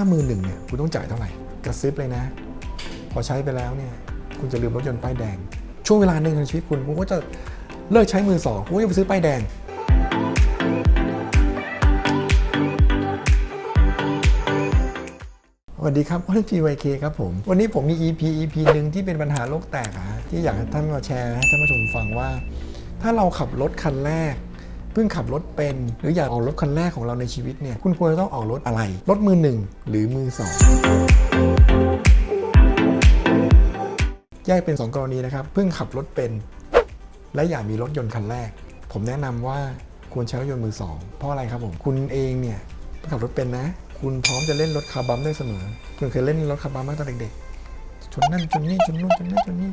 ถ้ามือหนึ่งเนี่ยคุณต้องจ่ายเท่าไหร่ กระซิบเลยนะ พอใช้ไปแล้วเนี่ยคุณจะลืมรถยนต์ป้ายแดง ช่วงเวลาหนึ่งในชีวิตคุณคุณก็จะเลิกใช้มือสองคุณก็จะไปซื้อป้ายแดงสวัสดีครับวัน GYK ครับผม วันนี้ผมมี EP EP หนึ่งที่เป็นปัญหาโลกแตกอะฮะที่อยากให้ท่านมาแชร์ให้ท่านผู้ชมฟังว่า ถ้าเราขับรถคันแรก พิ่งขับรถเป็น หรืออยากออกรถคันแรกของเราในชีวิตเนี่ยคุณควรจะต้องออกรถอะไร รถมือหนึ่งหรือมือสองแยกเป็น 2 กรณีนะครับเพิ่งขับรถเป็น และอยากมีรถยนต์คันแรก ผมแนะนำว่าควรใช้รถยนต์มือสองเพราะอะไรครับผม คุณเองเนี่ยขับรถเป็นนะ คุณพร้อมจะเล่นรถคาร์บัมได้เสมอ คุณเคยเล่นรถคาร์บัมมาตั้งแต่เด็กๆชนนั่นชนนี่ชนนู่นชนนั่นชนนี่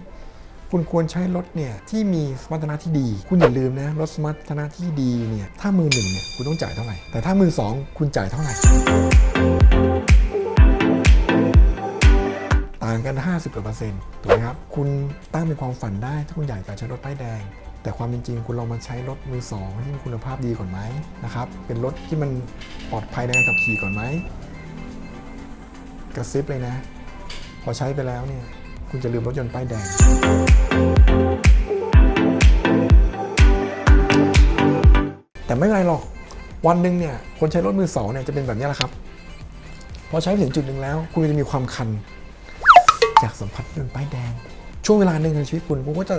คุณควรใช้รถเนี่ยที่มีสมรรถนะที่ดี คุณอย่าลืมนะรถสมรรถนะที่ดีเนี่ยถ้ามือหนึ่งเนี่ยคุณต้องจ่ายเท่าไหร่ แต่ถ้ามือสองคุณจ่ายเท่าไหร่ ต่างกัน 50กว่าเปอร์เซ็นต์ถูกไหมครับคุณตั้งเป็นความฝันได้ ถ้าคุณอยากจะใช้รถป้ายแดงแต่ความเป็นจริงคุณลองมาใช้รถมือสองที่มีคุณภาพดีก่อนไหมนะครับ เป็นรถที่มันปลอดภัยในการขับขี่ก่อนไหมกระซิบเลยนะ พอใช้ไปแล้วเนี่ย คุณจะลืมรถยนต์ป้ายแดง แต่ไม่เป็นไรหรอก วันหนึ่งเนี่ย คนใช้รถมือสองเนี่ยจะเป็นแบบนี้แหละครับ พอใช้ไปถึงจุดหนึ่งแล้ว คุณจะมีความคันอยากสัมผัสยนต์ป้ายแดง ช่วงเวลาหนึ่งในชีวิตคุณคุณก็จะ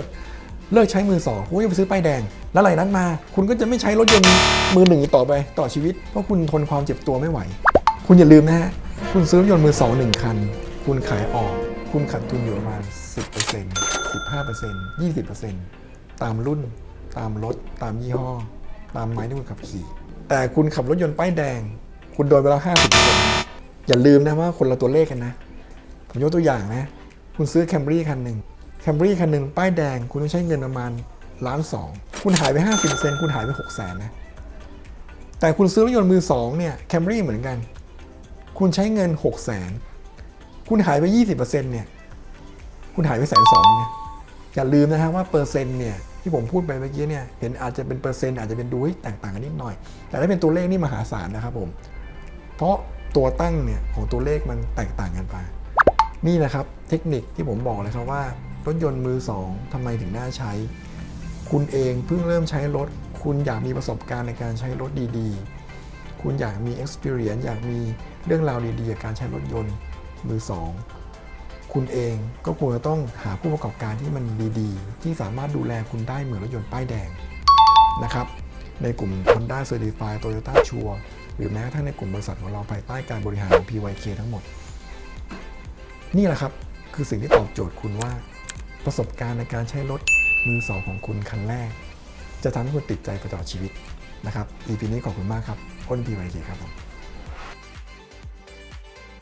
เลิกใช้มือสองคุณก็จะไปซื้อป้ายแดง แล้วหลังนั้นมา คุณก็จะไม่ใช้รถยนต์มือหนึ่งต่อไปต่อชีวิต เพราะคุณทนความเจ็บตัวไม่ไหว คุณอย่าลืมนะฮะ คุณซื้อรถยนต์มือสองหนึ่งคัน คุณขายออก คุณขาดทุนอยู่ประมาณ 10% 15% 20%ตามรุ่น ตามรถ ตามยี่ห้อ ตามไม้ที่คุณขับขี่ แต่คุณขับรถยนต์ป้ายแดง คุณโดนไปแล้ว 50%อย่าลืมนะว่าคนละตัวเลขกันนะ ผมยกตัวอย่างนะ คุณซื้อแคมรี่คันหนึ่งแคมรี่คันหนึ่งป้ายแดง คุณต้องใช้เงินประมาณล้านสอง คุณหายไป 50%คุณหายไป 6 0แสนนะแต่คุณซื้อรถยนต์มือสองเนี่ยแคมรี่เหมือนกัน คุณใช้เงิน 6 0แสน คุณหายไป 20%เนี่ยคุณหายไปแสนสองเนี่ยอย่าลืมนะฮะว่าเปอร์เซ็นต์เนี่ยที่ผมพูดไปเมื่อกี้เนี่ยเห็นอาจจะเป็นเปอร์เซ็นต์อาจจะเป็นดูแตกต่างกันนิดหน่อย แต่ถ้าเป็นตัวเลขนี่มหาศาลนะครับผม เพราะตัวตั้งเนี่ยของตัวเลขมันแตกต่างกันไป นี่นะครับเทคนิคที่ผมบอกเลยครับว่ารถยนต์มือสองทำไมถึงน่าใช้ คุณเองเพิ่งเริ่มใช้รถ คุณอยากมีประสบการณ์ในการใช้รถดีๆ คุณอยากมี experience อยากมีเรื่องราวดีๆกับการใช้รถยนต์ มือสองคุณเองก็ควรจะต้องหาผู้ประกอบการที่มันดีๆ ที่สามารถดูแลคุณได้เหมือนรถยนต์ป้ายแดงนะครับในกลุ่ม Honda Certified Toyota Sure หรือแม้กระทั่งในกลุ่มบริษัทของเราภายใต้การบริหารของ PYK ทั้งหมด นี่แหละครับคือสิ่งที่ตอบโจทย์คุณว่า ประสบการณ์ในการใช้รถมือสองของคุณคันแรก จะทำให้คุณติดใจไปตลอดชีวิตนะครับ EP นี้ขอบคุณมากครับอ้น PYK ครับผม